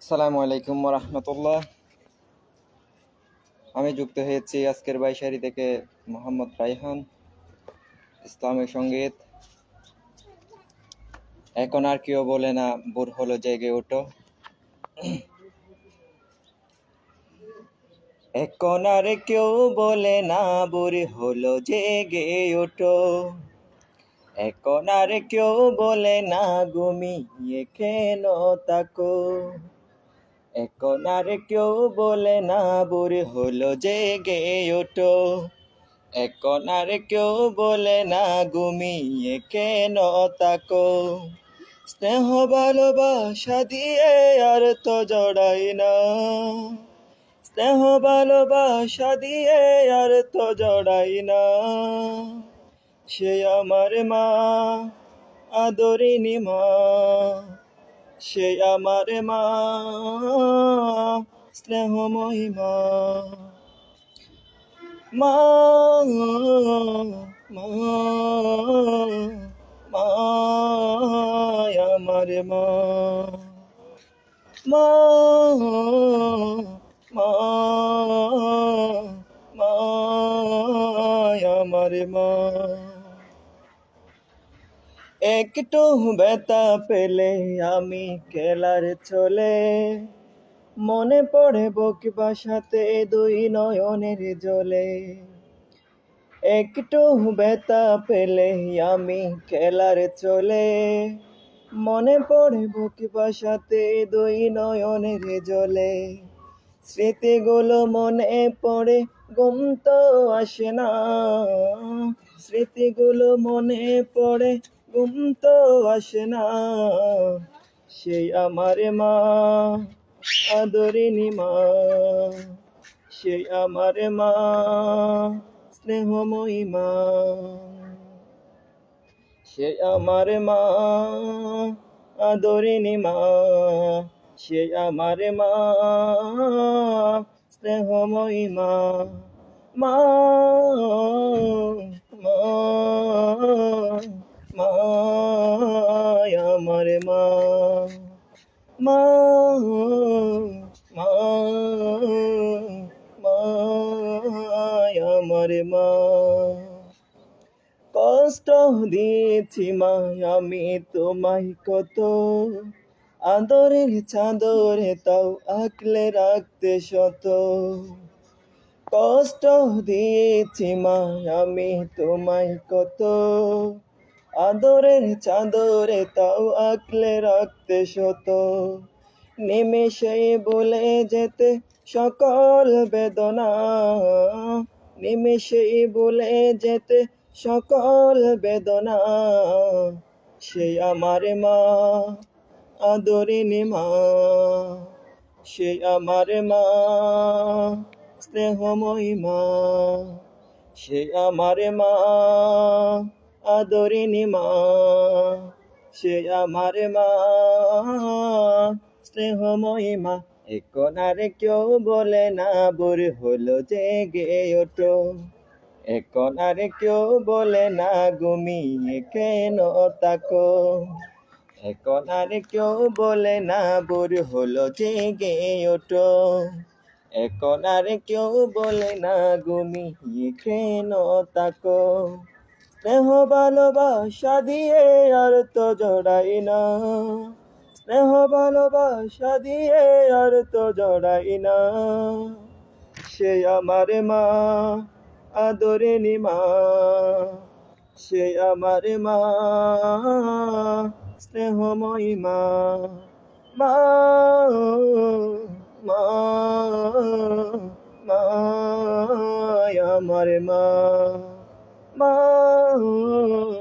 আসসালামু আলাইকুম রহমতুল্লাহ আমি যুক্ত হয়েছি আজকের বাইশারি থেকে মোহাম্মদ রাইহান ইসলামিক সংগীত। এখন আর কেউ বলে না বুর হলো জেগে ওঠো। এখন আর কেউ বলে না বুর হলো জেগে ওঠো। এখন আর কেউ বলে না, ঘুমিয়ে কেন তাকো এখন আর কেউ বলে না, বুড়ি হলো জেগে ওঠো। এখন আর কেউ বলে না, ঘুমিয়ে কেন তাকো স্নেহ, ভালোবাসা দিয়ে আর তো জড়াই না। স্নেহ, ভালোবাসা দিয়ে আর তো জড়াই না। সে আমার মা, আদরিনী মা। সে আমার মা স্নেহময়ী মা। মা মা আমার মা। মা একটু ব্যথা পেলে আমি খেলার চলে মনে পড়ে বক বাসাতে দুই নয়নের জলে। একটু ব্যথা পেলে আমি খেলার চলে মনে পড়ে বুক বাসাতে দুই নয়নের জলে। স্মৃতিগুলো মনে পড়ে, ঘুম তো আসে না। স্মৃতিগুলো মনে পড়ে ঘুম তো আসে না। সেই আমার মা, আদরিনী মা, সেই আমার মা, স্নেহময়ী মা। সে আমার মা, আদরিনী মা সে আমার মা, স্নেহময়ী মা। মা মা। মা মা মা মা আমার মা। কষ্ট দিয়েছি মা, আমি তোমায় কত। আদরের চাদরে তাও আঁকলে রাখতে শত। কষ্ট দিয়েছি মা, আমি তোমায় কত। আদরের চাদরে তাও আঁকলে রাখতে শত। নিমেষে বলে যেতে সকল বেদনা। নিমেষে বলে যেতে সকল বেদনা। সে আমার মা আদরিনী মা। সে আমার মা, স্নেহময়ী মা। সে আমার মা। আদরিনী মা, সে আমার মা। স্নেহময়ী মা এখন আর কেউ বলে না, বুর হলো জেগে ওঠো। এখন আর কেউ বলে না, ঘুমিয়ে কেন তাকো এখন আর কেউ বলে না, বুর হলো জেগে ওঠো। এখন আর কেউ বলে না, ঘুমিয়ে কেন তাকো স্নেহ ভালোবাসা দিয়ে আর তো জড়াই না। স্নেহ ভালোবাসা দিয়ে আর তো জড়াই না। সে আমার মা আদরিনী মা, সে আমার মা, স্নেহময়ী মা মা মা মা, আমার মা মা। Oh.